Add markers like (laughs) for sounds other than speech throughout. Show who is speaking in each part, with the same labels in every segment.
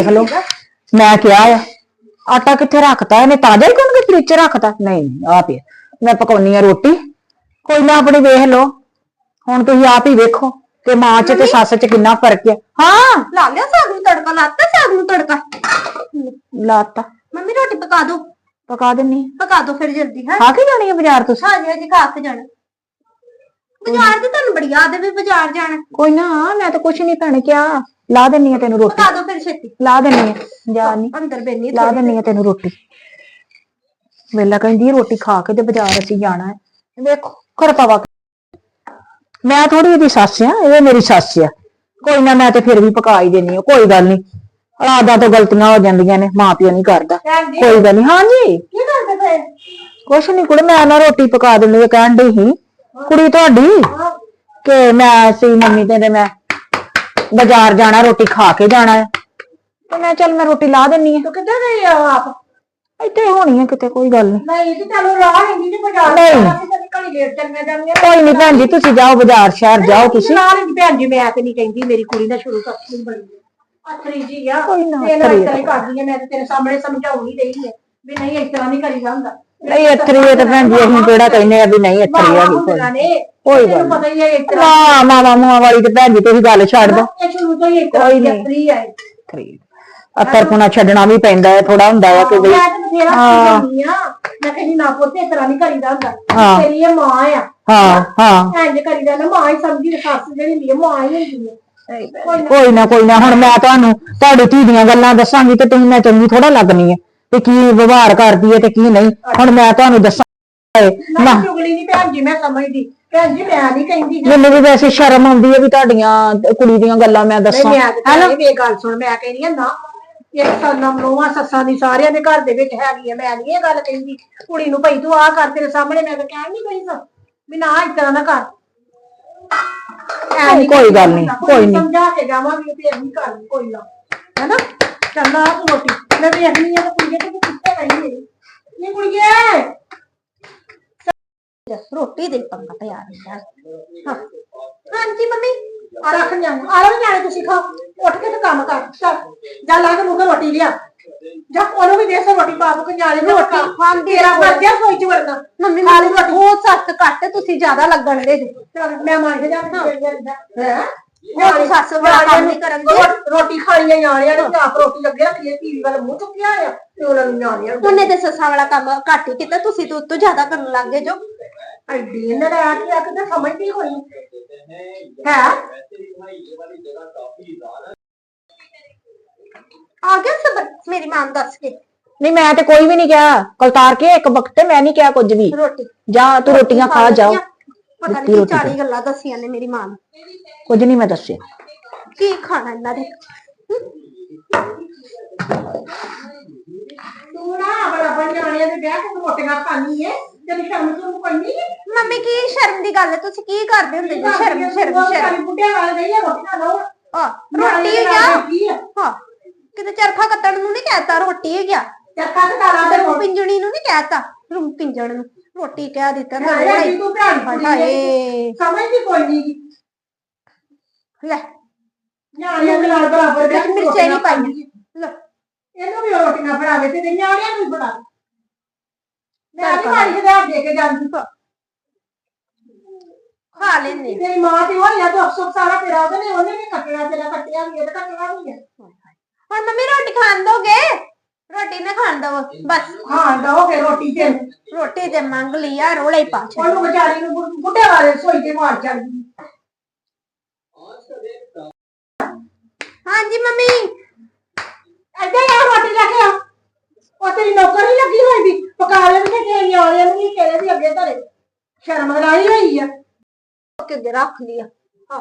Speaker 1: ਦੇਖ ਲਓ ਮੈਂ ਕਿਹਾ ਆ ਆਟਾ ਕਿੱਥੇ ਰੱਖਤਾ ਇਹਨੇ? ਤਾਜ਼ਾ ਹੀ ਕੋਣ ਕੇ ਫ੍ਰਿਜ ਚ ਰੱਖਤਾ? ਨਹੀਂ ਆ। ਪਿਆ ਮੈਂ ਪਕਾਉਣੀ ਆ ਰੋਟੀ। ਕੋਈ ਨਾ ਆਪਣੀ ਵੇਖ ਲਓ। ਹੁਣ ਤੁਸੀਂ ਆਪ ਹੀ ਵੇਖੋ ਕਿ ਮਾਂ ਚ ਤੇ ਸੱਸ ਚ ਕਿੰਨਾ ਫ਼ਰਕ ਹੈ ਹਾਂ।
Speaker 2: ਲਾ ਲਿਆ ਸਾਗ ਨੂੰ ਤੜਕਾ ਲਾਤਾ ਸਾਗ ਨੂੰ ਤੜਕਾ?
Speaker 1: ਲਾਤਾ।
Speaker 2: ਮੰਮੀ ਰੋਟੀ ਪਕਾ ਦੋ।
Speaker 1: ਪਕਾ ਦਿੰਨੀ
Speaker 2: ਪਕਾ ਦੋ ਫਿਰ ਜਲਦੀ ਹੈ?
Speaker 1: ਖਾ ਕੇ ਜਾਣੀ ਹੈ ਬਾਜ਼ਾਰ ਤੁਸੀਂ?
Speaker 2: ਹਾਂ ਜੀ ਜੀ ਖਾ ਕੇ ਜਾਣਾ। ਬਾਜ਼ਾਰ ਤੇ ਤੁਹਾਨੂੰ ਬੜੀ ਹੈ ਵੀ ਬਾਜ਼ਾਰ ਜਾਣਾ।
Speaker 1: ਕੋਈ ਨਾ ਮੈਂ ਤਾਂ ਕੁਛ ਨਹੀਂ ਭੈਣੇ ਕਿਹਾ। ਲਾ ਦਿੰਨੀ ਆ ਤੈਨੂੰ ਰੋਟੀ।
Speaker 2: ਪਕਾ ਦੋ ਫਿਰ ਛੇਤੀ।
Speaker 1: ਲਾ ਦਿੰਨੀ ਆ ਜਾ ਨਹੀਂ
Speaker 2: ਅੰਦਰ ਬੈਣੀ
Speaker 1: ਲਾ ਦਿੰਨੀ ਆ ਤੈਨੂੰ ਰੋਟੀ। ਵੇਲਾ ਕਹਿੰਦੀ ਆ, ਰੋਟੀ ਖਾ ਕੇ ਤੇ ਬਾਜ਼ਾਰ ਅਸੀਂ ਜਾਣਾ ਹੈ। ਵੇਖੋ ਕਰ ਪਾਵਾ ਮੈਂ ਥੋੜੀ ਇਹਦੀ ਸੱਸ ਆ ਇਹ ਮੇਰੀ ਸੱਸ ਆ। ਕੋਈ ਨਾ ਮੈਂ ਤੇ ਫਿਰ ਵੀ ਪਕਾ ਹੀ ਦੇਣੀ ਆ ਕੋਈ ਗੱਲ ਨਹੀਂ ਔਲਾਦਾਂ ਤੋਂ ਗਲਤੀਆਂ ਹੋ ਜਾਂਦੀਆਂ ਨੇ ਮਾਂ ਪਿਓ ਨਹੀਂ ਕਰਦਾ।
Speaker 2: ਭੈਣ ਜੀ
Speaker 1: ਕੋਈ ਗੱਲ ਨਹੀਂ ਹਾਂਜੀ।
Speaker 2: ਕੀ ਕਰਦੇ ਪਏ
Speaker 1: ਕੁਛ ਨਹੀਂ ਕੁੜੇ ਮੈਂ ਨਾ ਰੋਟੀ ਪਕਾ ਦਿੰਦੀ ਆ ਕਹਿਣ ਡਈ ਸੀ। ਕੁੜੀ ਤੁਹਾਡੀ? ਕਿ ਮੈਂ ਸੀ ਮੰਮੀ ਤੇ ਮੈਂ ਬਾਜ਼ਾਰ ਜਾਣਾ ਰੋਟੀ ਖਾ ਕੇ ਜਾਣਾ ਹੈ। ਤੇ ਮੈਂ ਚੱਲ ਮੈਂ ਰੋਟੀ ਲਾ ਦਿੰਨੀ ਆ
Speaker 2: ਤੂੰ ਕਿੱਧਰ ਗਈ ਆ ਆਪ?
Speaker 1: ਇੱਥੇ ਹੋਣੀ ਆ ਕਿਤੇ ਕੋਈ ਗੱਲ ਨਹੀਂ।
Speaker 2: ਨਹੀਂ ਤੇ ਚਲੋ ਰਾਹ ਨਹੀਂ ਤੇ ਬਾਜ਼ਾਰ
Speaker 1: ਨਹੀਂ।
Speaker 2: ਜਾਣਾ ਤੇ ਕਦੀ ਲੇਟ ਚੱਲੀਆਂ ਜਾਂਦੀਆਂ
Speaker 1: ਕੋਈ ਨਹੀਂ ਭੈਣ ਜੀ ਤੁਸੀਂ ਜਾਓ ਬਾਜ਼ਾਰ ਸ਼ਹਿਰ ਜਾਓ ਤੁਸੀਂ।
Speaker 2: ਨਾਲ ਹੀ ਭੈਣ ਜੀ ਮੈਂ ਤੇ ਨਹੀਂ ਕਹਿੰਦੀ ਮੇਰੀ ਕੁੜੀ ਦਾ ਸ਼ੁਰੂ ਤੋਂ ਅੱਛੀ ਬਣੀ ਹੈ। ਅਥਰੀ ਜੀ ਆ।
Speaker 1: ਕੋਈ ਨਾ,
Speaker 2: ਤੇ ਨਾ
Speaker 1: ਅਥਰੀ
Speaker 2: ਇਸ ਤਰ੍ਹਾਂ ਹੀ ਕਰਦੀ ਹੈ ਮੈਂ ਤੇ ਤੇਰੇ ਸਾਹਮਣੇ ਸਮਝਾਉਣੀ ਰਹੀ ਹੈ ਵੀ ਨਹੀਂ ਇਸ ਤਰ੍ਹਾਂ ਨਹੀਂ ਕਰੀਦਾ ਹੁੰਦਾ।
Speaker 1: ਨਹੀਂ ਅਥਰੀ ਹੈ ਤੇ ਭੈਣ ਜੀ ਅਸੀਂ ਕਿਹੜਾ ਕਹਿੰਦੇ ਆ ਵੀ ਨਹੀਂ ਅਥਰੀ ਹੈਗੀ ਕੋਈ ਕੋਈ ਗੱਲ
Speaker 2: ਪਤਾ ਹੀ ਹੈ ਤਰ੍ਹਾਂ
Speaker 1: ਨਾ ਮਾਵਾ ਮੂਆ ਵਾਲੀ ਤੇ ਭੈਣ ਜੀ ਤੁਸੀਂ ਗੱਲ ਛੱਡ ਦੋ।
Speaker 2: ਇਹ ਸ਼ੁਰੂ ਤੋਂ ਹੀ
Speaker 1: ਕੋਈ ਨਹੀਂ।
Speaker 2: ਅਥਰੀ ਹੈ
Speaker 1: ਅਥਰ ਪੁਣਾ ਛੱਡਣਾ ਵੀ ਪੈਂਦਾ ਹੈ ਥੋੜਾ ਹੁੰਦਾ ਹੈ ਕਿ ਵੀ
Speaker 2: ਮੈਂ ਤੇ ਬਥੇਰਾ ਸਮਝਾਉਂਦੀ ਆ। ਮੈਂ ਕਹਿੰਦੀ ਨਾ ਪੁੱਤ ਇਸ ਤਰ੍ਹਾਂ ਨਹੀਂ ਕਰੀਦਾ ਹੁੰਦਾ।
Speaker 1: ਹਾਂ।
Speaker 2: ਤੇਰੀ ਇਹ ਮਾਂ ਆ।
Speaker 1: ਹਾਂ ਹਾਂ।
Speaker 2: ਇੰਜ ਕਰੀਦਾ ਨਾ ਮਾਂ ਹੀ ਸਮਝੀ ਸੱਸ ਜਿਹੜੀ ਹੁੰਦੀ ਹੈ ਮਾਂ ਹੀ ਹੁੰਦੀ ਹੈ ਕੋਈ ਨਾ
Speaker 1: ਕੋਈ ਨਾ ਕੋਈ ਨਾ ਹੁਣ ਮੈਂ ਤੁਹਾਨੂੰ ਤੁਹਾਡੀ ਧੀ ਦੀਆਂ ਗੱਲਾਂ ਦੱਸਾਂਗੀ ਤੇ ਤੁਸੀਂ ਮੈਂ ਚੰਗੀ ਥੋੜਾ ਲੱਗਣੀ ਹੈ ਤੇ ਕੀ ਵਿਵਹਾਰ ਕਰਦੀ ਹੈ ਤੇ ਕੀ ਨਹੀਂ? ਹੁਣ ਮੈਂ ਤੁਹਾਨੂੰ ਦੱਸਾਂ।
Speaker 2: ਨਾ।
Speaker 1: ਨਾ
Speaker 2: ਚੁਗਲੀ ਨਹੀਂ ਭੈਣ ਜੀ ਮੈਂ ਸਮਝਦੀ। ਭੈਣ ਜੀ ਮੈਂ ਨਹੀਂ ਕਹਿੰਦੀ
Speaker 1: ਮੈਨੂੰ ਵੀ ਵੈਸੇ ਸ਼ਰਮ ਆਉਂਦੀ ਹੈ ਵੀ ਤੁਹਾਡੀਆਂ ਕੁੜੀ ਦੀਆਂ ਗੱਲਾਂ ਮੈਂ
Speaker 2: ਨਹੀਂ
Speaker 1: ਦੱਸਾਂ।
Speaker 2: ਮੈਂ ਤੇ ਕਹਿੰਦੀ ਇਹ ਗੱਲ ਸੁਣ ਮੈਂ ਕਹਿੰਦੀ ਆ ਨਾ ਇਹ ਸਾਨਾ ਨੋਵਾ ਸੱਸਾਂ ਦੀ ਸਾਰਿਆਂ ਦੇ ਘਰ ਦੇ ਵਿੱਚ ਹੈਗੀ ਆ ਮੈਂ ਨਹੀਂ ਇਹ ਗੱਲ ਕਹਿੰਦੀ। ਕੁੜੀ ਨੂੰ ਭਈ ਤੂੰ ਆ ਕਰ ਤੇਰੇ ਸਾਹਮਣੇ ਮੈਂ ਤਾਂ ਕਹਿਣ ਨਹੀਂ ਪਈ ਸਾਂ ਵੀ ਨਾ ਇਸ ਤਰ੍ਹਾਂ ਨਾ ਕਰ। ਐਂ ਨੀ
Speaker 1: ਕੋਈ ਗੱਲ ਨੀ,
Speaker 2: ਹੁੰਦਾ,
Speaker 1: ਕੋਈ ਨੀ।
Speaker 2: ਸਮਝਾ ਕੇ ਜਾਵਾਂਗੀ ਤੇ ਨਹੀਂ ਕਰਨੀ ਕੋਈ ਨਾ। ਹੈਨਾ? ਚੱਲ ਆ ਤੂੰ ਰੋਟੀ ਮੈਂ ਵੇਖਣੀ ਆ ਤੇ ਕੁੜੀਏ ਤੇ ਤੂੰ ਕਿੱਥੇ ਗਈ ਏ। ਨੀ ਕੁੜੀਏ। ਰੋਟੀ ਦੇ ਪੰਗਾ ਤਿਆਰ ਹੁੰਦਾ। ਹਾਂ। ਹਾਂਜੀ ਮੰਮੀ। ਆ ਰੱਖ ਨਿਆਣੇ ਆ ਲਓ ਨਿਆਣੇ ਤੁਸੀਂ ਖਾਓ। ਉੱਠ ਕੇ ਤੇ ਕੰਮ ਕਰ। ਚੱਲ। ਜਾ ਲਾ ਕੇ ਮੁੰਡਾ ਰੋਟੀ ਲਿਆ। ਜਾ ਉਹਨੂੰ ਵੀ ਦੇ ਸੋ ਰੋਟੀ ਪਾ ਕੇ ਨਿਆਣੇ ਨੂੰ ਰੋਟੀ। ਖਾਂਦੀ ਤੇਰਾ ਵਰਦਿਆ ਸੋਈ ਚ ਵਰਨਾ
Speaker 3: ਮੰਮੀ
Speaker 2: ਖਾ ਲਈ
Speaker 3: ਮੈਨੂੰ
Speaker 2: ਰੋਟੀ।
Speaker 3: ਬਹੁਤ ਸੱਤ ਘੱਟ ਤੁਸੀਂ ਜ਼ਿਆਦਾ ਲੱਗਣ ਦੇ ਜੀ।
Speaker 2: ਚੱਲ ਮੈਂ ਮੰਨ ਜਾ ਹੈ?
Speaker 3: ਉਹ ਸੱਸ ਬੜਾ ਕੰਮ ਨਹੀਂ ਕਰਨ ਦੀ।
Speaker 2: ਰੋਟੀ ਖਾਣੀ ਆ ਨਿਆਣਿਆਂ ਨੇ ਤੇ ਆਪ ਰੋਟੀ ਲੱਗੇ ਰੱਖੀ ਟੀਵੀ ਵੱਲ ਮੂੰਹ ਚੁੱਕਿਆ ਆ ਤੇ ਉਹਨਾਂ ਨੂੰ ਨਿਆਣਿਆਂ ਨੂੰ।
Speaker 3: ਉਹਨੇ ਤੇ ਸੱਸਾਂ ਵਾਲਾ ਕੰਮ ਘੱਟ ਹੀ ਕੀਤਾ ਤੁਸੀਂ ਤੇ ਉਤੋਂ ਜ਼ਿਆਦਾ ਕਰਨ ਲੱਗ ਗਏ ਜੋ।
Speaker 2: ਐਡੀ ਇਹਨਾਂ ਦਾ ਆ ਕੇ ਆ ਕੇ ਤਾਂ ਸਮਝਦੀ ਹੋਣੀ ਹੈ?
Speaker 3: ਆ ਗਿਆ ਸਬਰ ਮੇਰੀ ਮਾਂ ਨੂੰ ਦੱਸ ਕੇ।
Speaker 1: ਨਹੀਂ ਮੈਂ ਤੇ ਕੋਈ ਵੀ ਨਹੀਂ ਕਿਹਾ। ਕਲਤਾਰ ਕੇ ਇੱਕ ਵਕਤ ਤੇ ਮੈਂ ਨਹੀਂ ਕਿਹਾ ਕੁਝ ਵੀ।
Speaker 3: ਰੋਟੀ।
Speaker 1: ਜਾ ਤੂੰ ਰੋਟੀਆਂ ਖਾ ਜਾਓ।
Speaker 3: ਪਤਾ ਨਹੀਂ
Speaker 1: ਰੋਟੀ
Speaker 3: ਚਾਲੀ ਗੱਲਾਂ ਦੱਸੀਆਂ ਨੇ ਮੇਰੀ ਮਾਂ ਨੂੰ।
Speaker 1: ਕੁਝ ਨਹੀਂ ਮੈਂ ਦੱਸਿਆ।
Speaker 3: ਕੀ ਖਾਣਾ ਇਹਨਾਂ ਦੇ
Speaker 2: ਤੂੰ ਨਾ ਬੜਾ ਬਣ ਨਿਆਣਿਆਂ ਦੇ ਵਿਆਹ ਤੇ ਰੋਟੀਆਂ ਖਾਣੀ ਏ ਤੈਨੂੰ ਸ਼ਰਮ ਸ਼ਰਮ ਕੋਈ ਨਹੀਂ
Speaker 3: ਮੰਮੀ ਕੀ ਸ਼ਰਮ ਦੀ ਗੱਲ ਹੈ ਤੁਸੀਂ ਕੀ ਕਰਦੇ ਹੁੰਦੇ ਜੀ? ਸ਼ਰਮ ਸ਼ਰਮ ਸ਼ਰਮ।
Speaker 2: ਬੁੱਢੇ ਵਾਲੇ ਗਈ ਆ ਰੋਟੀ ਖਾ ਲਓ
Speaker 3: ਆ? ਰੋਟੀ ਹੀ ਗਿਆ ਹਾਂ। ਕਿਤੇ ਚਰਖਾ ਕੱਤਣ ਨੂੰ ਨਹੀਂ ਕਹਿਤਾ ਰੋਟੀ ਹੀ ਗਿਆ
Speaker 2: ਚੱਕਾ ਤੇ
Speaker 3: ਤੇ ਪਿੰਜਣੀ ਨੂੰ ਨਹੀਂ ਕਹਿਤਾ ਰੂੰ ਪਿੰਜਣ ਨੂੰ। ਰੋਟੀ ਕਹਿ ਦਿੱਤਾ ਤਾਂ
Speaker 2: ਹਾਏ ਤੂੰ ਭੈਣ ਕੁੜੀ ਸਮਝਦੀ ਕੋਈ ਨਹੀਂ
Speaker 3: ਲੈ।
Speaker 2: ਨਿਆਣਿਆਂ ਦੇ ਨਾਲ ਬਰਾਬਰ
Speaker 3: ਵਿੱਚ ਮਿਰਚਾਂ ਨਹੀਂ ਪਾਈਆਂ। ਲੈ।
Speaker 2: ਇਹਨੂੰ ਵੀ ਰੋਟੀਆਂ ਬਣਾਵੇ ਤੇ ਨਿਆਣਿਆਂ ਨੂੰ ਵੀ ਬਣਾ ਮੈਂ ਨਹੀਂ ਮਾਰੀ ਹਜ਼ਾਰ ਦੇ ਕੇ ਜਾਂਦੀ।
Speaker 3: ਖਾ ਲੈਨੇ
Speaker 2: ਤੇਰੀ ਮਾਂ ਤੇ ਹੋਈ ਆ ਦੁੱਖ ਸੁੱਖ ਸਾਰਾ ਤੇਰਾ ਉਹਦੇ ਨੇ ਉਹਨੇ ਵੀ ਕੱਟਿਆ ਤੇਰਾ ਕੱਟਿਆ ਵੀ ਇਹਦਾ ਕੱਟਿਆ ਵੀ ਹੈ
Speaker 3: ਹੁਣ ਮੰਮੀ ਰੋਟੀ ਖਾਣ ਦੋਗੇ? ਰੋਟੀ ਨਾ ਖਾਣ ਦਵੋ। ਬਸ।
Speaker 2: ਹਾਂ ਦੋਗੇ ਰੋਟੀ ਤੇ।
Speaker 3: ਰੋਟੀ ਤੇ ਮੰਗ ਲਈ ਆ ਰੋਲੇ ਹੀ ਪਾ ਛੱਡ।
Speaker 2: ਉਹਨੂੰ ਵਿਚਾਰੀ ਨੂੰ ਬੁ- ਬੁੱਢੇ ਵਾਲੇ ਸੋਈ ਤੇ ਮਾਰ ਜਾਂਦੀ
Speaker 3: ਹਾਂਜੀ ਮੰਮੀ।
Speaker 2: ਐਦਾਂ ਯਾਰ ਰੋਟੀ ਲੈ ਕੇ ਆ ਉਹ ਤੇਰੀ ਨੌਕਰ ਲੱਗੀ ਹੋਈ ਵੀ। ਪਕਾ ਲੈਣਗੇ ਤੇ ਨਿਆਣਿਆਂ ਨੂੰ ਵੀ ਵੀ ਅੱਗੇ ਧਰੇ। ਸ਼ਰਮ ਲਗਾਈ ਹੋਈ ਆ।
Speaker 3: ਕਿੱਦੇ ਰੱਖ ਲਿਆ। ਹਾਂ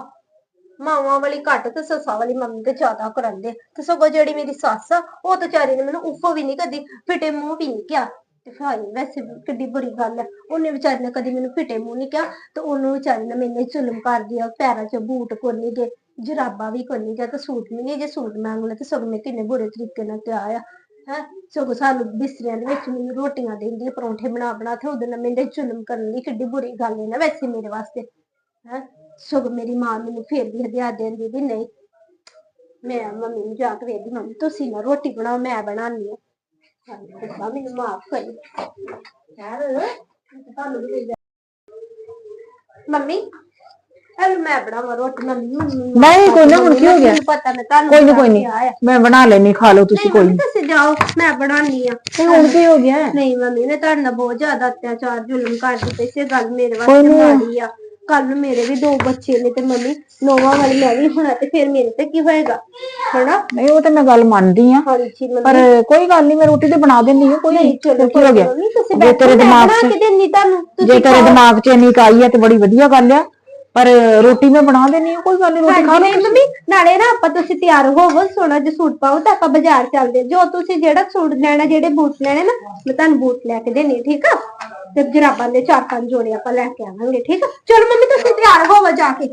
Speaker 3: ਮਾਵਾਂ ਵਾਲੀ ਘੱਟ ਤੇ ਸੱਸਾਂ ਵਾਲੀ ਮੰਮੀ ਤੇ ਜ਼ਿਆਦਾ ਕਰਾਂਦੇ ਤੇ ਸਗੋਂ ਜਿਹੜੀ ਮੇਰੀ ਸੱਸ ਆ ਉਹ ਤਾਂ ਚਾਰੀ ਨੇ ਮੈਨੂੰ ਉਫੋ ਵੀ ਨਹੀਂ ਕਦੀ ਫਿਟੇ ਮੂੰਹ ਵੀ ਨਹੀਂ ਕਿਹਾ। ਤੇ ਫਿਰ ਵੈਸੇ ਵੀ ਕਿੱਡੀ ਬੁਰੀ ਗੱਲ ਹੈ ਉਹਨੇ ਵਿਚਾਰੀ ਨੇ ਕਦੀ ਮੈਨੂੰ ਫਿਟੇ ਮੂੰਹ ਨਹੀਂ ਕਿਹਾ ਤੇ ਉਹਨੂੰ ਵਿਚਾਰੀ ਨੇ ਮੈਨੇ ਜ਼ੁਲਮ ਕਰ ਦਿਆ। ਪੈਰਾਂ 'ਚ ਬੂਟ ਕੋਨੀ ਗਏ ਜਰਾਬਾਂ ਵੀ ਕੋਨੀ ਗਏ ਤੇ ਸੂਟ ਵੀ ਨਹੀਂ ਜੇ ਸੂਟ ਮੰਗ ਲੈ ਤੇ ਸਗੋਂ ਮੈਂ ਕਿੰਨੇ ਬੁਰੇ ਤਰੀਕੇ ਨਾਲ ਕਿਹਾ ਆ। ਹੈ ਸਗੋਂ ਸਾਨੂੰ ਬਿਸਤਰਿਆਂ ਦੇ ਵਿੱਚ ਮੈਨੂੰ ਰੋਟੀਆਂ ਦਿੰਦੀ ਆ, ਪਰੌਂਠੇ ਬਣਾ ਬਣਾ ਤੇ ਉਹਦੇ ਨਾਲ ਮੇਰੇ ਜ਼ੁਲਮ ਕਰਨ ਦੀ ਕਿੱਡੀ ਬੁਰੀ ਗੱਲ ਹੈ ਨਾ ਵੈਸੇ ਮੇਰੇ ਵਾਸਤੇ। ਹੈ ਸਗੋਂ ਮੇਰੀ ਮਾਂ ਮੈਨੂੰ ਫੇਰ ਵੀ ਹਦਿਆ ਦਿੰਦੀ ਵੀ ਨਹੀਂ ਮੈਂ ਮੰਮੀ ਨੂੰ ਜਾ ਕੇ ਵੇਖਦੀ ਮੰਮੀ ਤੁਸੀਂ ਨਾ ਰੋਟੀ ਬਣਾਓ ਮੈਂ ਬਣਾਉਣੀ ਆ। ਰੱਬਾ ਮੈਨੂੰ ਮਾਫ ਕਰੀ ਮੰਮੀ ਹਲ ਮੈਂ ਬਣਾਵਾਂ ਰੋਟੀ ਮੰਮੀ ਮੈਨੂੰ
Speaker 1: ਨਹੀਂ ਕੋਈ ਨਾ ਹੁਣ ਕੀ ਹੋ ਗਿਆ?
Speaker 3: ਮੈਨੂੰ ਪਤਾ ਮੈਂ ਤੁਹਾਨੂੰ
Speaker 1: ਕੋਈ ਨਹੀਂ ਕੋਈ ਨਹੀਂ। ਮੈਂ ਬਣਾ ਲੈਣੀ ਖਾ ਲਓ ਤੁਸੀਂ ਕੋਈ
Speaker 3: ਮੰਮੀ
Speaker 1: ਨਹੀਂ
Speaker 3: ਤੁਸੀਂ ਜਾਓ ਮੈਂ ਬਣਾਉਣੀ ਆ।
Speaker 1: ਤੇ ਹੁਣ ਕੀ ਹੋ ਗਿਆ?
Speaker 3: ਨਹੀਂ ਮੰਮੀ ਨੇ ਤੁਹਾਡੇ ਨਾਲ ਬਹੁਤ ਜ਼ਿਆਦਾ ਅਤਿਆਚਾਰ ਜ਼ੁਲਮ ਕਰ ਦਿੱਤੇ ਸੀ ਇਹ ਗੱਲ ਮੇਰੇ ਵਾਸਤੇ। ਮਾੜੀ ਆ। ਕੱਲ ਨੂੰ ਮੇਰੇ ਵੀ ਦੋ ਬੱਚੇ ਨੇ ਤੇ ਮੰਮੀ ਨੋਵਾ ਵਾਲੀ ਮੈਂ ਵੀ ਹੋਣਾ ਤੇ ਫਿਰ ਮੇਰੇ ਤੇ ਕੀ ਹੋਏਗਾ? ਹਨਾ?
Speaker 1: ਨਹੀਂ ਉਹ ਤੇ ਮੈਂ ਗੱਲ ਮੰਨਦੀ ਆ
Speaker 3: ਹਾਂਜੀ
Speaker 1: ਪਰ
Speaker 3: ਮੰਮੀ
Speaker 1: ਕੋਈ ਗੱਲ ਨਹੀਂ ਮੈਂ ਰੋਟੀ ਤੇ ਬਣਾ ਦਿੰਦੀ ਹਾਂ ਕੋਈ ਨਹੀਂ
Speaker 3: ਚਲੋ
Speaker 1: ਕੀ ਹੋ ਗਿਆ।
Speaker 3: ਤੁਸੀਂ
Speaker 1: ਜੇ
Speaker 3: ਬੈਠੋ
Speaker 1: ਤੇਰੇ
Speaker 3: ਮੈਂ
Speaker 1: ਦਿਮਾਗ
Speaker 3: ਬਣਾ
Speaker 1: 'ਚ
Speaker 3: ਕੇ ਤੁਹਾਨੂੰ।
Speaker 1: ਜੇ
Speaker 3: ਤੁਸੀਂ
Speaker 1: ਤੇਰੇ ਦਿਮਾਗ 'ਚ ਇੰਨੀ ਕਾਈ ਹੈ ਤੇ ਬੜੀ ਵਧੀਆ ਗੱਲ ਆ। ਪਰ ਰੋਟੀ ਮੈਂ ਬਣਾ ਦੇਣੀ ਆ ਕੋਈ ਗੱਲ ਨਹੀਂ ਰੋਟੀ ਖਾ
Speaker 3: ਹਾਂਜੀ
Speaker 1: ਲਓ।
Speaker 3: ਮੰਮੀ ਨਾਲੇ ਨਾ ਆਪਾਂ ਤੁਸੀਂ ਤਿਆਰ ਹੋਵੋ ਸੋਹਣਾ ਜਿਹਾ ਸੂਟ ਪਾਓ ਤਾਂ ਆਪਾਂ ਬਾਜ਼ਾਰ ਚੱਲਦੇ ਹਾਂ। ਜੋ ਤੁਸੀਂ ਜਿਹੜਾ ਸੂਟ ਲੈਣਾ ਜਿਹੜੇ ਬੂਟ ਲੈਣੇ ਨਾ ਮੈਂ ਤੁਹਾਨੂੰ ਬੂਟ ਲੈ ਕੇ ਦੇਣੀ ਠੀਕ ਆ? ਤੇ ਜਰਾਬਾਂ ਦੇ ਚਾਰ ਪੰਜ ਜੋੜੇ ਆਪਾਂ ਲੈ ਕੇ ਆਵਾਂਗੇ ਠੀਕ ਆ? ਚਲੋ ਮੰਮੀ ਤੁਸੀਂ ਤਿਆਰ ਹੋਵੋ ਜਾ ਕੇ।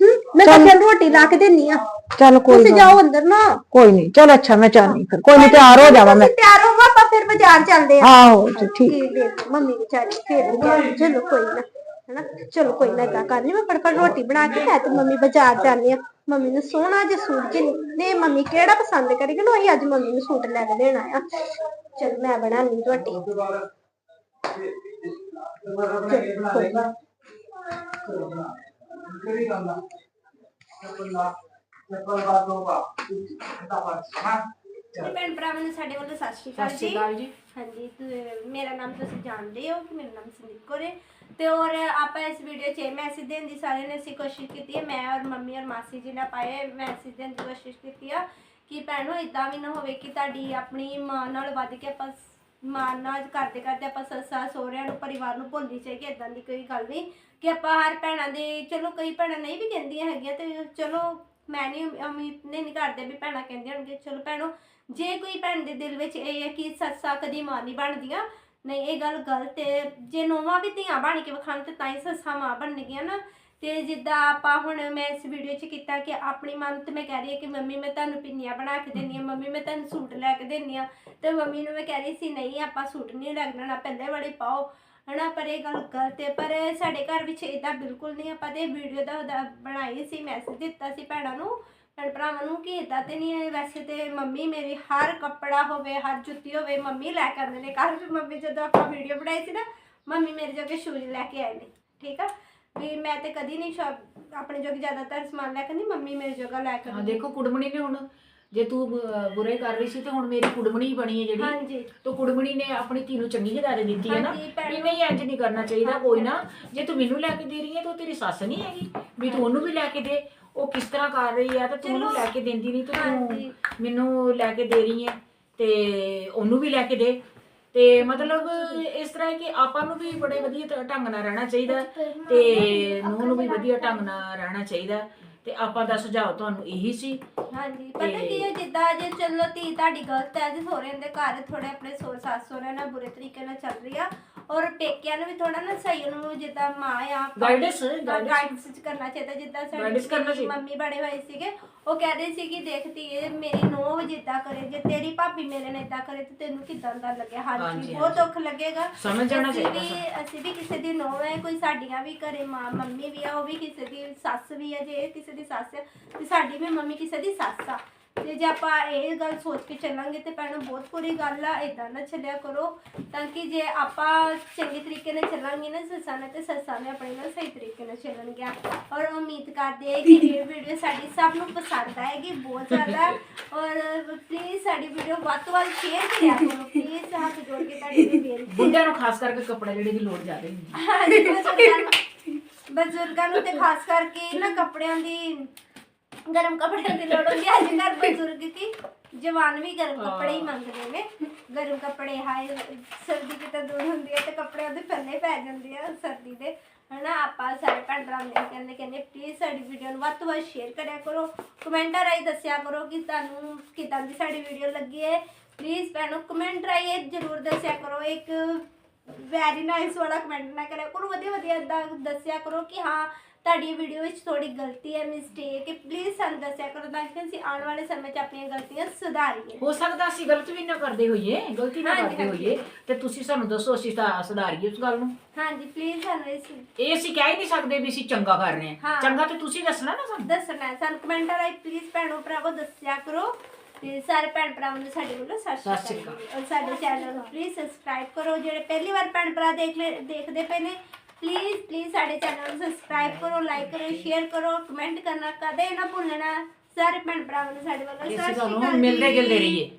Speaker 3: ਹੂੰ ਮੈਂ ਤਾਂ ਚੱਲ। ਰੋਟੀ ਲਾ ਕੇ ਦੇਣੀ ਆ
Speaker 1: ਚੱਲ ਕੋਈ
Speaker 3: ਤੁਸੀਂ
Speaker 1: ਗੱਲ
Speaker 3: ਜਾਓ ਅੰਦਰ ਨਾ।
Speaker 1: ਕੋਈ ਨਹੀਂ ਚਲ ਅੱਛਾ ਮੈਂ ਚੱਲਨੀ ਫਿਰ। ਕੋਈ ਨਹੀਂ ਤਿਆਰ ਹੋ ਜਾਵਾਂ ਮੈਂ।
Speaker 3: ਤੁਸੀਂ ਤਿਆਰ ਹੋਵੋ ਆਪਾਂ ਫਿਰ ਬਾਜ਼ਾਰ ਚੱਲਦੇ ਆ
Speaker 1: ਆਹੋ ਠੀਕ।
Speaker 3: ਮੰਮੀ ਵਿਚਾਰੀ ਫੇਰ ਚਲੋ ਕੋਈ ਨਾ। ਹਨਾ? ਚਲੋ ਕੋਈ ਨਾ ਏਦਾਂ ਕਰ ਲਈ ਮੈਂ ਫਟਾਫਟ ਰੋਟੀ ਬਣਾ ਕੇ ਲੈ ਤੇ ਮੰਮੀ ਬਾਜ਼ਾਰ ਜਾਂਦੀ ਆ ਮੰਮੀ ਨੂੰ ਸੋਹਣਾ ਜਿਹਾ ਸੂਟ ਜੀ ਨੇ ਮੰਮੀ ਕਿਹੜਾ ਪਸੰਦ ਕਰੇਗੀ? ਨਾ ਉਹੀ ਅੱਜ ਮੰਮੀ ਨੂੰ ਸੂਟ ਲੈ ਕੇ ਦੇਣਾ ਆ ਚਲ ਮੈਂ ਬਣਾਉਣੀ ਰੋਟੀ। ਚਲੋ, ਕੋਈ ਨਾ।
Speaker 4: ਤੇ ਭੈਣ ਭਰਾਵਾਂ ਨੂੰ ਸਾਡੇ ਵੱਲੋਂ ਸਤਿ ਸ਼੍ਰੀ ਅਕਾਲ
Speaker 5: ਜੀ।
Speaker 4: ਹਾਂਜੀ ਤੇ ਮੇਰਾ ਨਾਮ ਤੁਸੀਂ ਜਾਣਦੇ ਹੋ ਕਿ ਮੇਰਾ ਨਾਮ ਸੰਦੀਪ ਕੌਰ ਹੈ। ਤੇ ਔਰ ਆਪਾਂ ਇਸ ਵੀਡੀਓ 'ਚ ਮੈਸੇਜ ਦੇਣ ਦੀ ਸਾਰਿਆਂ ਨੇ ਅਸੀਂ ਕੋਸ਼ਿਸ਼ ਕੀਤੀ ਹੈ, ਮੈਂ ਔਰ ਮੰਮੀ ਔਰ ਮਾਸੀ ਜੀ ਨੇ ਪਾਏ ਮੈਸੇਜ ਦੇਣ ਦੀ ਕੋਸ਼ਿਸ਼ ਕੀਤੀ ਆ ਕਿ ਭੈਣੋ ਇਦਾਂ ਵੀ ਨਾ ਹੋਵੇ ਕਿ ਤੁਹਾਡੀ ਆਪਣੀ ਮਾਂ ਨਾਲ ਵੱਧ ਕੇ ਆਪਾਂ ਸ- ਮਾਂ ਨਾਲ ਕਰਦੇ ਕਰਦੇ ਆਪਾਂ ਸੱਸਾਂ ਸਹੁਰਿਆਂ ਨੂੰ, ਪਰਿਵਾਰ ਨੂੰ ਭੁੱਲਣੀ ਚਾਹੀਦੀ ਕਿ ਇਦਾਂ ਦੀ ਕੋਈ ਗੱਲ ਨਹੀਂ ਕਿ ਆਪਾਂ ਹਰ ਭੈਣਾਂ ਦੇ, ਚਲੋ ਕਈ ਭੈਣਾਂ ਨਹੀਂ ਵੀ ਕਹਿੰਦੀਆਂ ਹੈਗੀਆਂ ਤੇ ਚਲੋ ਮੈਂ ਨਹੀਂ ਉਮੀਦ ਨਹੀਂ ਕਰਦੇ ਵੀ ਭੈਣਾਂ ਕਹਿੰਦੀਆਂ ਹੋਣਗੇ, ਚਲੋ ਭੈਣੋ ਜੇ ਕੋਈ ਭੈਣ ਦੇ ਦਿਲ ਵਿੱਚ ਇਹ ਹੈ ਕਿ ਸੱਸਾਂ ਕਦੀ ਮਾਂ ਨਹੀਂ ਬਣਦੀਆਂ ਨਹੀਂ, ਇਹ ਗੱਲ ਗਲਤ ਹੈ। ਜੇ ਨੋਵਾਂ ਵੀ ਧੀਆਂ ਬਣ ਕੇ ਵਿਖਾਣ ਤੇ ਤਾਂ ਹੀ ਸੱਸਾਂ ਮਾਂ ਬਣਨਗੀਆਂ ਨਾ। ਤੇ ਜਿੱਦਾਂ ਆਪਾਂ ਹੁਣ ਮੈਂ ਇਸ ਵੀਡੀਓ 'ਚ ਕੀਤਾ ਕਿ ਆਪਣੀ ਮਨ ਤੇ ਮੈਂ ਕਹਿ ਰਹੀ ਹਾਂ ਕਿ ਮੰਮੀ, ਮੈਂ ਤੁਹਾਨੂੰ ਪਿੰਨੀਆਂ ਬਣਾ ਕੇ ਦੇਣੀ ਆ ਮੰਮੀ, ਮੈਂ ਤੁਹਾਨੂੰ ਸੂਟ ਲੈ ਕੇ ਦੇਣੀ ਆ ਤੇ ਮੰਮੀ ਨੂੰ ਮੈਂ ਕਹਿ ਰਹੀ ਸੀ, ਨਹੀਂ, ਆਪਾਂ ਸੂਟ ਨਹੀਂ ਲੱਗਣਾ, ਨਾ ਪਹਿਲੇ ਵਾਲੇ ਪਾਓ। ਹਨਾ, ਪਰ ਇਹ ਗੱਲ ਗਲਤ ਹੈ। ਪਰ ਸਾਡੇ ਘਰ ਵਿੱਚ ਇਦਾਂ ਬਿਲਕੁਲ ਨਹੀਂ, ਆਪਾਂ ਤੇ ਵੀਡੀਓ ਦਾ ਬਣਾਈ ਸੀ ਮੈਸੇਜ ਦਿੱਤਾ ਸੀ ਭੈਣਾਂ ਨੂੰ। ਭੈਣ ਭਰਾਵਾਂ ਨੂੰ ਇਦਾਂ ਤੇ ਨਹੀਂ ਹੈ ਵੈਸੇ ਤੇ ਮੰਮੀ ਮੇਰੀ ਹਰ ਕੱਪੜਾ ਹੋਵੇ ਹਰ ਜੁੱਤੀ ਹੋਵੇ ਮੰਮੀ ਲੈ ਕੇ ਆਉਂਦੇ ਨੇ ਕੱਲ ਵੀ ਮੰਮੀ ਜਦੋਂ ਆਪਾਂ ਵੀਡੀਓ ਬਣਾਈ ਸੀ ਨਾ ਮੰਮੀ ਮੇਰੇ ਜੋਗੇ ਸ਼ੂਜ਼ ਲੈ ਕੇ ਆਏ ਨੇ ਠੀਕ ਆ? ਵੀ ਮੈਂ ਤੇ ਕਦੀ ਨਹੀਂ ਸ਼ਾਪ ਆਪਣੇ ਜੋਗੇ ਜ਼ਿਆਦਾਤਰ ਸਮਾਨ ਲੈ ਕੇ ਨਹੀਂ ਮੰਮੀ ਮੇਰੇ ਜੋਗਾ ਲੈ ਕੇ
Speaker 5: ਹਾਂ
Speaker 4: ਆਉਂਦੀ।
Speaker 5: ਦੇਖੋ ਕੁੜਮਣੀ ਨੇ ਹੁਣ ਜੇ ਤੂੰ ਬ- ਬੁਰੇ ਕਰ ਰਹੀ ਸੀ ਤੇ ਹੁਣ ਮੇਰੀ ਕੁੜਮਣੀ ਬਣੀ ਹੈ ਜਿਹੜੀ।
Speaker 4: ਹਾਂਜੀ।
Speaker 5: ਤੋ ਕੁੜਮਣੀ ਨੇ ਆਪਣੀ ਧੀ ਨੂੰ ਚੰਗੀ ਹਦਾਇਤ ਦਿੱਤੀ ਹੈ ਨਾ।
Speaker 4: ਹਾਂਜੀ, ਭੈਣ
Speaker 5: ਵੀ ਨਹੀਂ ਇੰਜ ਨਹੀਂ ਕਰਨਾ ਚਾਹੀਦਾ ਕੋਈ ਨਾ। ਜੇ ਤੂੰ ਮੈਨੂੰ ਲੈ ਕੇ ਦੇ ਰਹੀ ਹੈ ਤਾਂ ਉਹ ਤੇਰੀ ਸੱਸ ਨਹੀਂ ਹੈਗੀ। ਵੀ ਤੂੰ ਉਹਨੂੰ ਵੀ ਲੈ ਕੇ ਦੇ। ਉਹ ਕਿਸ ਤਰ੍ਹਾਂ ਕਰ ਰਹੀ ਹੈ ਤਾਂ ਤੂੰ ਉਹਨੂੰ। ਲੈ ਕੇ ਦਿੰਦੀ ਨਹੀਂ ਤਾਂ ਮੈਨੂੰ ਲੈ ਕੇ ਦੇ ਰਹੀ ਹੈ ਤੇ ਉਹਨੂੰ ਵੀ ਲੈ ਕੇ ਦੇ। ਤੇ ਮਤਲਬ ਇਸ ਤਰ੍ਹਾਂ ਹੈ ਕਿ ਆਪਾਂ ਨੂੰ ਵੀ ਬੜੇ ਵਧੀਆ ਢੰਗ ਨਾਲ ਰਹਿਣਾ ਚਾਹੀਦਾ। ਤੇ ਨੂੰਹ ਨੂੰ ਵੀ ਵਧੀਆ ਢੰਗ ਨਾਲ ਰਹਿਣਾ ਚਾਹੀਦਾ। ਤੇ ਆਪਾਂ ਦਾ ਸੁਝਾਅ ਤੁਹਾਨੂੰ ਇਹੀ ਸੀ
Speaker 4: ਹਾਂਜੀ ਪਤਾ
Speaker 5: ਤੇ-
Speaker 4: ਕੀ ਹੈ ਜਿੱਦਾਂ ਜੇ ਚਲੋ ਧੀ ਤੁਹਾਡੀ ਗਲਤ ਹੈ ਜੇ ਸਹੁਰਿਆਂ ਦੇ ਘਰ ਥੋੜੇ ਆਪਣੇ ਸੋਰ ਸੱਸ ਸਹੁਰਿਆਂ ਨਾਲ ਬੁਰੇ ਤਰੀਕੇ ਨਾਲ ਚੱਲ ਰਹੀ ਆ ਔਰ ਪੇਕਿਆਂ ਨੂੰ ਵੀ ਥੋੜਾ ਨਾ ਸਹੀ ਉਹਨੂੰ ਜਿੱਦਾਂ ਮਾਂ ਆ
Speaker 5: Guidance, guidance।
Speaker 4: ਗਾਈਡੈਂਸ ਕਰਨਾ ਚਾਹੀਦਾ ਜਿੱਦਾਂ
Speaker 5: Guidance ਕਰਨਾ
Speaker 4: ਸਾਡੀ
Speaker 5: ਚਾਹੀਦਾ।
Speaker 4: ਮੰਮੀ ਬੜੇ ਹੋਏ ਸੀਗੇ ਉਹ ਕਹਿੰਦੇ ਸੀ ਕਿ ਦੇਖਤੀ ਇਹ ਮੇਰੀ ਨੂੰਹ ਜਿੱਦਾਂ ਕਰੇ ਜੇ ਤੇਰੀ ਭਾਬੀ ਮੇਰੇ ਨਾਲ ਇਦਾਂ ਕਰੇ ਤੇ ਤੈਨੂੰ ਕਿਦਾਂ ਦਾ ਲੱਗੇ ਹਾਂਜੀ
Speaker 5: ਹਾਂਜੀ,
Speaker 4: ਬਹੁਤ
Speaker 5: ਹਾਂਜੀ।
Speaker 4: ਦੁੱਖ ਲੱਗੇਗਾ
Speaker 5: ਸਮਝ ਜਾਣਾ
Speaker 4: ਅਸੀਂ
Speaker 5: ਚਾਹੀਦਾ
Speaker 4: ਵੀ ਅਸੀਂ ਵੀ ਕਿਸੇ ਦੀ ਨੂੰਹ ਹੈ ਕੋਈ ਸਾਡੀਆਂ ਵੀ ਘਰੇ ਮਾਂ ਮੰਮੀ ਵੀ ਆ ਉਹ ਵੀ ਕਿਸੇ ਦੀ ਸੱਸ ਵੀ ਹੈ ਜੇ ਕਿਸੇ ਦੀ ਸੱਸ ਹੈ ਤੇ ਸਾਡੀ ਵੀ ਮੰਮੀ ਕਿਸੇ ਦੀ ਸੱਸ ਆ। ਤੇ ਜੇ ਆਪਾਂ ਇਹ ਗੱਲ ਸੋਚ ਕੇ ਚੱਲਾਂਗੇ ਤੇ ਭੈਣੋ ਬਹੁਤ ਬੁਰੀ ਗੱਲ ਆ ਇਦਾਂ ਨਾ ਚੱਲਿਆ ਕਰੋ। ਤਾਂ ਕਿ ਜੇ ਆਪਾਂ ਚੰਗੇ ਤਰੀਕੇ ਨਾਲ ਚੱਲਾਂਗੇ ਨਾ ਸੱਸਾਂ ਨਾਲ ਤੇ ਸੱਸਾਂ ਨੇ ਆਪਣੇ ਨਾਲ ਸਹੀ ਤਰੀਕੇ ਨਾਲ ਚੱਲਣਗੀਆਂ। ਔਰ ਉਮੀਦ ਕਰਦੇ ਹਾਂ ਕਿ (laughs) ਇਹ ਵੀਡੀਓ ਸਾਡੀ ਸਭ ਨੂੰ ਪਸੰਦ ਆਏਗੀ ਬਹੁਤ ਜ਼ਿਆਦਾ। ਔਰ ਪਲੀਜ਼ ਸਾਡੀ ਵੀਡੀਓ ਵੱਧ ਤੋਂ ਵੱਧ ਸ਼ੇਅਰ ਕਰਿਆ ਕਰੋ। ਪਲੀਜ਼ ਹੱਥ ਜੋੜ ਕੇ ਤੁਹਾਡੀ ਬੇਨਤੀ। ਹੈ
Speaker 5: ਬੁੱਢਿਆਂ ਨੂੰ ਖਾਸ ਕਰਕੇ ਕੱਪੜੇ ਜਿਹੜੇ ਦੀ ਲੋੜ ਜ਼ਿਆਦਾ ਹੁੰਦੀ। ਹੈ
Speaker 4: ਬਜ਼ੁਰਗਾਂ ਨੂੰ ਤੇ ਖਾਸ ਕਰਕੇ ਨਾ ਕੱਪੜਿਆਂ ਦੀ ਗਰਮ ਕੱਪੜਿਆਂ ਦੀ ਲੋੜ ਹੁੰਦੀ ਹੈ ਅੱਜ ਕੱਲ੍ਹ ਬਜ਼ੁਰਗ ਕੀ ਜਵਾਨ ਵੀ ਗਰਮ ਕੱਪੜੇ ਹੀ ਮੰਗਦੇ ਨੇ। ਗਰਮ ਕੱਪੜੇ ਹਾਏ ਸਰਦੀ ਕਿਤੇ ਦੂਰ ਹੁੰਦੀ ਹੈ ਤੇ ਕੱਪੜਿਆਂ ਦੇ ਪੱਲੇ ਪੈ ਜਾਂਦੇ ਆ ਸਰਦੀ ਦੇ। ਹਨਾ ਆਪਾਂ ਸਾਰੇ ਭੈਣ ਭਰਾ ਨੂੰ ਇਹੀ ਕਹਿੰਦੇ ਕਹਿੰਦੇ ਪਲੀਜ਼ ਸਾਡੀ ਵੀਡੀਓ ਨੂੰ ਵੱਧ ਤੋਂ ਵੱਧ ਸ਼ੇਅਰ ਕਰਿਆ ਕਰੋ। ਕਮੈਂਟਾਂ ਰਾਹੀਂ ਦੱਸਿਆ ਕਰੋ ਕਿ ਤੁਹਾਨੂੰ ਕਿਦਾਂ ਦੀ ਸਾਡੀ ਵੀਡੀਓ ਲੱਗੀ ਹੈ ਪਲੀਜ਼ ਭੈਣੋ ਕਮੈਂਟ ਰਾਹੀਂ ਇਹ ਜ਼ਰੂਰ ਦੱਸਿਆ ਕਰੋ। ਇੱਕ ਵੈਰੀ ਨਾਈਸ ਵਾਲਾ ਕਮੈਂਟ ਨਾ ਕਰਿਆ ਕਰੋ ਵਧੀਆ ਵਧੀਆ ਏਦਾਂ ਦੱਸਿਆ ਕਰੋ ਕਿ ਹਾਂ ਤੁਹਾਡੀ ਵੀਡੀਓ ਵਿੱਚ ਥੋੜੀ ਗਲਤੀ ਹੈ ਮਿਸਟੇਕ ਹੈ ਪਲੀਜ਼ ਸਾਨੂੰ ਦੱਸਿਆ ਕਰੋ ਤਾਂ ਕਿ ਅਸੀਂ ਆਉਣ ਵਾਲੇ ਸਮੇਂ 'ਚ ਆਪਣੀਆਂ ਗਲਤੀਆਂ ਸੁਧਾਰੀਏ।
Speaker 5: ਹੋ ਸਕਦਾ ਅਸੀਂ ਗਲਤ ਵੀ ਨਾ ਕਰਦੇ ਹੋਈਏ ਗਲਤੀ ਨਾ
Speaker 4: ਹਾਂਜੀ,
Speaker 5: ਕਰਦੇ ਹੋਈਏ ਤੇ ਤੁਸੀਂ ਸਾਨੂੰ ਦੱਸੋ ਅਸੀਂ ਤਾਂ ਸੁਧਾਰੀਏ ਉਸ ਗੱਲ ਨੂੰ।
Speaker 4: ਹਾਂਜੀ ਪਲੀਜ਼ ਸਾਨੂੰ ਇਸ
Speaker 5: ਇਹ ਅਸੀਂ ਕਹਿ ਹੀ ਨਹੀਂ ਸਕਦੇ ਵੀ ਅਸੀਂ ਚੰਗਾ ਕਰ ਰਹੇ ਹਾਂ।
Speaker 4: ਹਾਂ।
Speaker 5: ਚੰਗਾ ਤੇ ਤੁਸੀਂ ਦੱਸਣਾ ਨਾ ਸਾਨੂੰ।
Speaker 4: ਦੱਸਣਾ ਹੈ। ਸਾਨੂੰ ਕਮੈਂਟਾਂ ਰਾਹੀਂ ਪਲੀਜ਼ ਭੈਣੋ ਭਰਾਵੋ ਦੱਸਿਆ ਕਰੋ। ਤੇ ਸਾਰੇ ਭੈਣ ਭਰਾਵਾਂ ਨੂੰ ਸਾਡੇ ਵੱਲੋਂ ਸਤਿ ਸ਼੍ਰੀ ਅਕਾਲ ਔਰ ਸਾਡੇ ਚੈਨਲ ਨੂੰ ਪਲੀਜ਼ ਸਬਸਕ੍ਰਾਈਬ ਕਰੋ। ਜਿਹੜੇ ਪਹਿਲੀ ਵਾਰ ਭੈਣ ਭਰਾ ਦੇਖ ਲੈ ਦੇਖਦੇ ਪਏ ਨੇ ਪਲੀਜ਼ ਪਲੀਜ਼ ਸਾਡੇ ਚੈਨਲ ਨੂੰ ਸਬਸਕ੍ਰਾਈਬ ਕਰੋ ਲਾਈਕ ਕਰੋ ਸ਼ੇਅਰ ਕਰੋ ਕਮੈਂਟ ਕਰਨਾ ਕਦੇ ਨਾ ਭੁੱਲਣਾ। ਸਾਰੇ ਭੈਣ ਭਰਾਵਾਂ ਨੂੰ ਸਾਡੇ ਵੱਲੋਂ ਸਤਿ ਸ਼੍ਰੀ ਅਕਾਲ
Speaker 5: ਮਿਲਦੇ। ਗਿਲਦੇ ਰਹੀਏ।